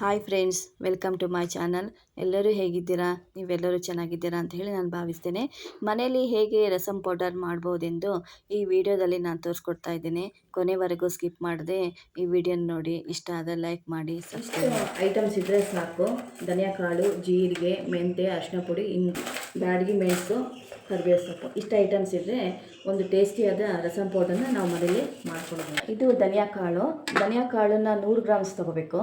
Hi friends welcome to my channel ಎಲ್ಲರೂ ಹೇಗಿದ್ದೀರಾ? ನೀವೆಲ್ಲರೂ ಚೆನ್ನಾಗಿದ್ದೀರಾ ಅಂತ ಹೇಳಿ ನಾನು ಭಾವಿಸ್ತೇನೆ. ಮನೆಯಲ್ಲಿ ಹೇಗೆ ರಸಮ್ ಪೌಡರ್ ಮಾಡ್ಬೋದೆಂದು ಈ ವಿಡಿಯೋದಲ್ಲಿ ನಾನು ತೋರಿಸ್ಕೊಡ್ತಾ ಇದ್ದೀನಿ. ಕೊನೆವರೆಗೂ ಸ್ಕಿಪ್ ಮಾಡದೆ ಈ ವಿಡಿಯೋನ ನೋಡಿ. ಇಷ್ಟ ಆದರೆ ಲೈಕ್ ಮಾಡಿ ಸಬ್ಸ್ಕ್ರೈಬ್ ಐಟಮ್ಸ್ ಇದ್ದರೆ ಸಾಕು. ಧನಿಯಾ ಕಾಳು, ಜೀರಿಗೆ ಮೆಂತೆ ಅರಿಶಿನ ಪುಡಿ, ಇನ್ನು ಬ್ಯಾಡಗಿ ಮೆಣಸು ಕರಿಬೇವು ಸೊಪ್ಪು. ಇಷ್ಟು ಐಟಮ್ಸ್ ಇದ್ದರೆ ಒಂದು ಟೇಸ್ಟಿಯಾದ ರಸಂ ಪೌಡರ್ನ ನಾವು ಮನೇಲಿ ಮಾಡ್ಕೊಳ್ಬೋದು ಇದು ಧನಿಯಾ ಕಾಳು. ಧನಿಯಾ ಕಾಳನ್ನು ನೂರು ಗ್ರಾಮ್ಸ್ ತೊಗೋಬೇಕು.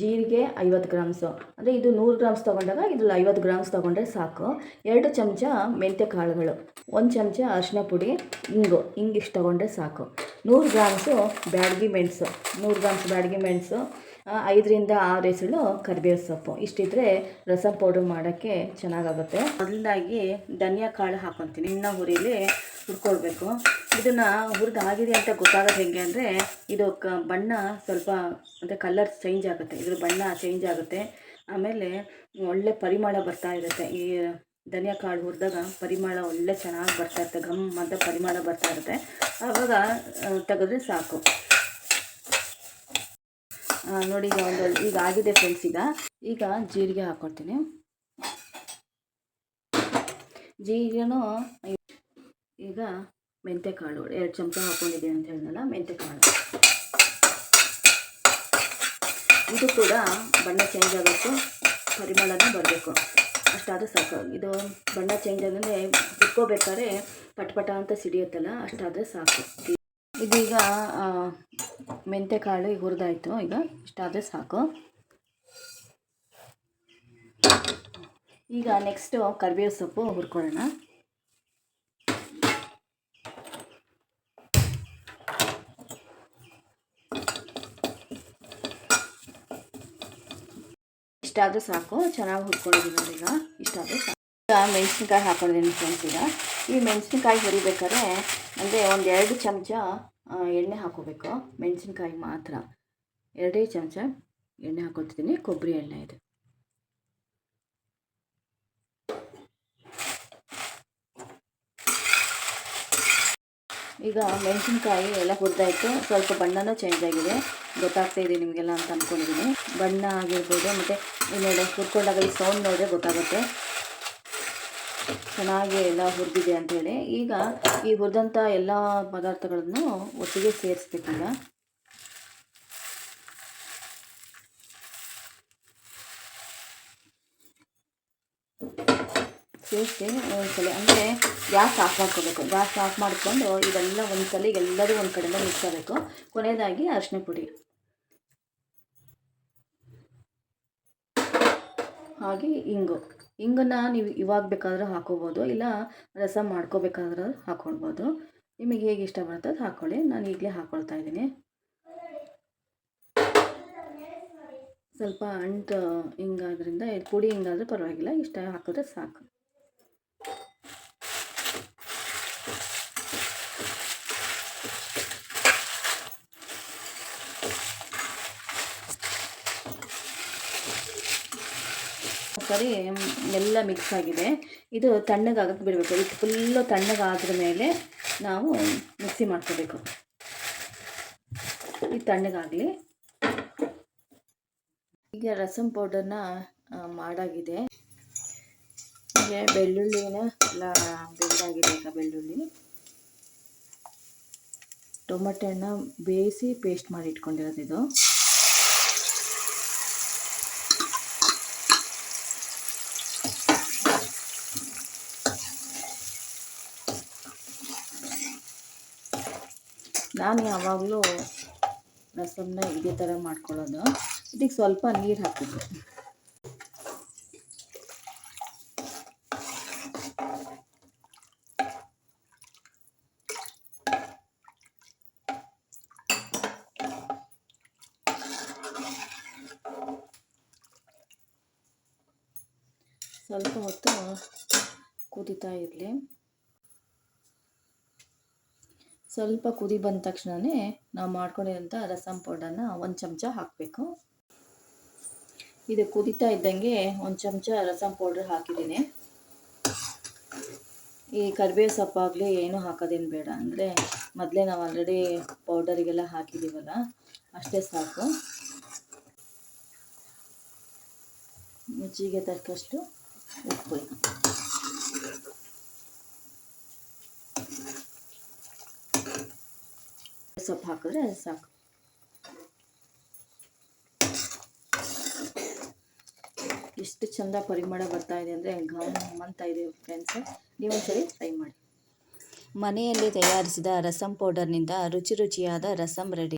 ಜೀರಿಗೆ ಐವತ್ತು ಗ್ರಾಮ್ಸು ಅಂದರೆ ಇದು ನೂರು ಗ್ರಾಮ್ಸ್ ತೊಗೊಂಡಾಗ ಇದ್ರಲ್ಲಿ ಐವತ್ತು ಗ್ರಾಮ್ಸ್ ತೊಗೊಂಡ್ರೆ ಸಾಕು. ಎರಡು ಚಮಚ ಮೆಂತ್ಯ ಕಾಳುಗಳು, ಒಂದು ಚಮಚ ಅರಿಶಿನ ಪುಡಿ, ಇಂಗು. ಹಿಂಗಿಷ್ಟು ತೊಗೊಂಡ್ರೆ ಸಾಕು. ನೂರು ಗ್ರಾಮ್ಸು ಬ್ಯಾಡಗಿ ಮೆಣಸು. ನೂರು ಗ್ರಾಮ್ಸ್ ಬ್ಯಾಡಗಿ ಮೆಣಸು ಐದರಿಂದ ಆರು ಎಸಳು ಕರಿಬೇವು ಸೊಪ್ಪು. ಇಷ್ಟಿದ್ರೆ ರಸಂ ಪೌಡರ್ ಮಾಡೋಕ್ಕೆ ಚೆನ್ನಾಗಾಗುತ್ತೆ. ಮೊದಲದಾಗಿ ಧನಿಯಾ ಕಾಳು ಹಾಕೊತೀನಿ. ಇನ್ನ ಹುರಿಲಿ ಹುರ್ಕೊಳ್ಬೇಕು. ಇದನ್ನು ಹುರಿದಾಗಿದೆ ಅಂತ ಗೊತ್ತಾಗೋದು ಹೆಂಗೆ ಅಂದರೆ, ಇದು ಕ ಬಣ್ಣ ಸ್ವಲ್ಪ ಅಂದರೆ ಕಲರ್ ಚೇಂಜ್ ಆಗುತ್ತೆ. ಇದ್ರ ಬಣ್ಣ ಚೇಂಜ್ ಆಗುತ್ತೆ. ಆಮೇಲೆ ಒಳ್ಳೆ ಪರಿಮಳ ಬರ್ತಾ ಇರುತ್ತೆ. ಈ ಧನಿಯಾ ಕಾಳು ಹುರಿದಾಗ ಪರಿಮಳ ಒಳ್ಳೆ ಚೆನ್ನಾಗಿ ಬರ್ತಾ ಇರುತ್ತೆ. ಘಮ್ ಅಂತ ಪರಿಮಳ ಬರ್ತಾ ಇರುತ್ತೆ. ಆವಾಗ ತೆಗೆದ್ರೆ ಸಾಕು. ನೋಡಿ ಈಗ ಒಂದು, ಈಗ ಆಗಿದೆ ಫ್ರೆಂಡ್ಸ್ ಈಗ. ಈಗ ಜೀರಿಗೆ ಹಾಕ್ಕೊಳ್ತೀನಿ ಜೀರಿಗೆನೂ ಈಗ ಮೆಂತ್ಯ ಕಾಳು ಎರಡು ಚಮಚ ಹಾಕ್ಕೊಂಡಿದ್ದೀನಿ ಅಂತ ಹೇಳಿದ್ನಲ್ಲ ಮೆಂತ್ಯ ಕಾಳು ಇದು ಕೂಡ ಬಣ್ಣ ಚೇಂಜ್ ಆಗಬೇಕು ಪರಿಮಳನೂ ಬರಬೇಕು. ಅಷ್ಟಾದರೂ ಸಾಕು. ಇದು ಬಣ್ಣ ಚೇಂಜ್ ಆದರೆ ಇಟ್ಕೋಬೇಕಾದ್ರೆ ಪಟಪಟ ಅಂತ ಸಿಡಿಯುತ್ತಲ್ಲ, ಅಷ್ಟಾದರೆ ಸಾಕು. ಇದೀಗ ಮೆಂತೆ ಮೆಂತ್ಯ ಕಾಳು ಈಗ ಹುರಿದಾಯಿತು. ಈಗ ಇಷ್ಟಾದರೆ ಸಾಕು. ಈಗ ನೆಕ್ಸ್ಟು ಕರಿಬೇವು ಸೊಪ್ಪು ಹುರ್ಕೊಳ್ಳೋಣ. ಇಷ್ಟಾದರೂ ಸಾಕು, ಚೆನ್ನಾಗಿ ಹುರ್ಕೊಂಡಿದ್ದೀನಿ ನೋಡಿ ಈಗ, ಇಷ್ಟಾದರೂ ಸಾಕು. ಈಗ ಮೆಣಸಿನ್ಕಾಯಿ ಹಾಕೊಂಡಿದ್ದೀನಿ ಫ್ರೆಂಡ್ಸ್ ಈಗ. ಈ ಮೆಣಸಿನ್ಕಾಯಿ ಹುರಿಬೇಕಾದ್ರೆ ಅಂದರೆ ಒಂದು ಎರಡು ಚಮಚ ಎಣ್ಣೆ ಹಾಕೋಬೇಕು. ಮೆಣಸಿನ್ಕಾಯಿ ಮಾತ್ರ. ಎರಡೇ ಚಮಚ ಎಣ್ಣೆ ಹಾಕೋತಿದ್ದೀನಿ, ಕೊಬ್ಬರಿ ಎಣ್ಣೆ ಇದು. ಈಗ ಮೆಣಸಿನ್ಕಾಯಿ ಎಲ್ಲ ಹುರಿದಾಯ್ತು. ಸ್ವಲ್ಪ ಬಣ್ಣನೂ ಚೇಂಜ್ ಆಗಿದೆ. ಗೊತ್ತಾಗ್ತಾ ಇದೆ ನಿಮಗೆಲ್ಲ ಅಂತ ಅಂದ್ಕೊಂಡಿದ್ದೀನಿ ಬಣ್ಣ ಆಗಿರ್ಬೋದು, ಮತ್ತು ಇನ್ನೆಲ್ಲ ಹುರ್ಕೊಂಡಾಗ ಈ ಸೌಂಡ್ ನೋಡಿದ್ರೆ ಗೊತ್ತಾಗುತ್ತೆ. ಚೆನ್ನಾಗಿ ಎಲ್ಲ ಹುರಿದಿದೆ ಅಂಥೇಳಿ ಈಗ ಈ ಹುರಿದಂಥ ಎಲ್ಲ ಪದಾರ್ಥಗಳನ್ನು ಒಟ್ಟಿಗೆ ಸೇರಿಸ್ಬೇಕೀಗ. ಸೇರಿಸಿ ಒಂದ್ಸಲ ಅಂದರೆ ಗ್ಯಾಸ್ ಆಫ್ ಮಾಡ್ಕೋಬೇಕು. ಗ್ಯಾಸ್ ಆಫ್ ಮಾಡಿಕೊಂಡು ಇದೆಲ್ಲ ಒಂದ್ಸಲ ಎಲ್ಲರೂ ಒಂದು ಕಡೆಯಿಂದ ಮಿಕ್ಸ್ ಆಗಬೇಕು. ಕೊನೆಯದಾಗಿ ಅರಿಶಿನ ಪುಡಿ. ಹಾಗೆ ಇಂಗು. ಇಂಗನ್ನು ನೀವು ಇವಾಗ ಬೇಕಾದರೂ ಹಾಕೋಬೋದು, ಇಲ್ಲ ರಸ ಮಾಡ್ಕೋಬೇಕಾದ್ರೂ ಹಾಕ್ಕೊಳ್ಬೋದು ನಿಮಗೆ ಹೇಗೆ ಇಷ್ಟ ಬರುತ್ತೆ ಅದು ಹಾಕ್ಕೊಳ್ಳಿ ನಾನು ಈಗಲೇ ಹಾಕ್ಕೊಳ್ತಾ ಇದ್ದೀನಿ. ಸ್ವಲ್ಪ ಅಂಟು ಹಿಂಗಾದ್ರಿಂದ ಪುಡಿ ಹಿಂಗಾದ್ರೂ ಪರವಾಗಿಲ್ಲ, ಇಷ್ಟ ಹಾಕಿದ್ರೆ ಸಾಕು. ಸರಿ ಎಲ್ಲ ಮಿಕ್ಸ್ ಆಗಿದೆ. ಇದು ತಣ್ಣಗಾಗಕ್ಕೆ ಬಿಡಬೇಕು. ಇದು ಫುಲ್ಲು ತಣ್ಣಗಾದ್ರ ಮೇಲೆ ನಾವು ಮಿಕ್ಸಿ ಮಾಡ್ಕೋಬೇಕು. ಇದು ತಣ್ಣಗಾಗಲಿ. ಈಗ ರಸಮ್ ಪೌಡರ್ನ ಮಾಡಾಗಿದೆ. ಹೀಗೆ ಬೆಳ್ಳುಳ್ಳಿನ ಎಲ್ಲ ಬೆಂದಾಗಿದೆ ಈಗ ಬೆಳ್ಳುಳ್ಳಿ. ಟೊಮೆಟೊ ಹಣ್ಣ ಬೇಯಿಸಿ ಪೇಸ್ಟ್ ಮಾಡಿ ಇಟ್ಕೊಂಡಿರೋದು ಇದು. ನಾನು ಯಾವಾಗಲೂ ರಸಮ್ನ ಇದೇ ಥರ ಮಾಡ್ಕೊಳ್ಳೋದು. ಇದಕ್ಕೆ ಸ್ವಲ್ಪ ನೀರು ಹಾಕಿದ್ದೆ ಸ್ವಲ್ಪ ಹೊತ್ತು ಕುದಿತಾ ಇರಲಿ. ಸ್ವಲ್ಪ ಕುದಿ ಬಂದ ತಕ್ಷಣವೇ ನಾವು ಮಾಡ್ಕೊಂಡಿರೋಂಥ ರಸಂ ಪೌಡರ್ನ ಒಂದು ಚಮಚ ಹಾಕಬೇಕು. ಇದು ಕುದಿತಾ ಇದ್ದಂಗೆ ಒಂದು ಚಮಚ ರಸಂ ಪೌಡ್ರ್ ಹಾಕಿದ್ದೀನಿ. ಈ ಕರಿಬೇವು ಸೊಪ್ಪಾಗಲಿ ಏನೂ ಹಾಕೋದೇನು ಬೇಡ. ಅಂದರೆ ಮೊದಲೇ ನಾವು ಆಲ್ರೆಡಿ ಪೌಡರಿಗೆಲ್ಲ ಹಾಕಿದ್ದೀವಲ್ಲ ಅಷ್ಟೇ ಸಾಕು. ರುಚಿಗೆ ತಕ್ಕಷ್ಟು ಉಪ್ಪು. ಸೊಪ್ಪು ಹಾಕಿದ್ರೆ ಸಾಕು. ಎಷ್ಟು ಚಂದ ಪರಿಮಳ ಬರ್ತಾ ಇದೆ ಅಂದರೆ ಘಮ್ ಅಂತ ಇದೆ ಫ್ರೆಂಡ್ಸ್ ನೀವು ಒಂದ್ಸರಿ ಟ್ರೈ ಮಾಡಿ. ಮನೆಯಲ್ಲಿ ತಯಾರಿಸಿದ ರಸಂ ಪೌಡರ್ನಿಂದ ರುಚಿ ರುಚಿಯಾದ ರಸಂ ರೆಡಿ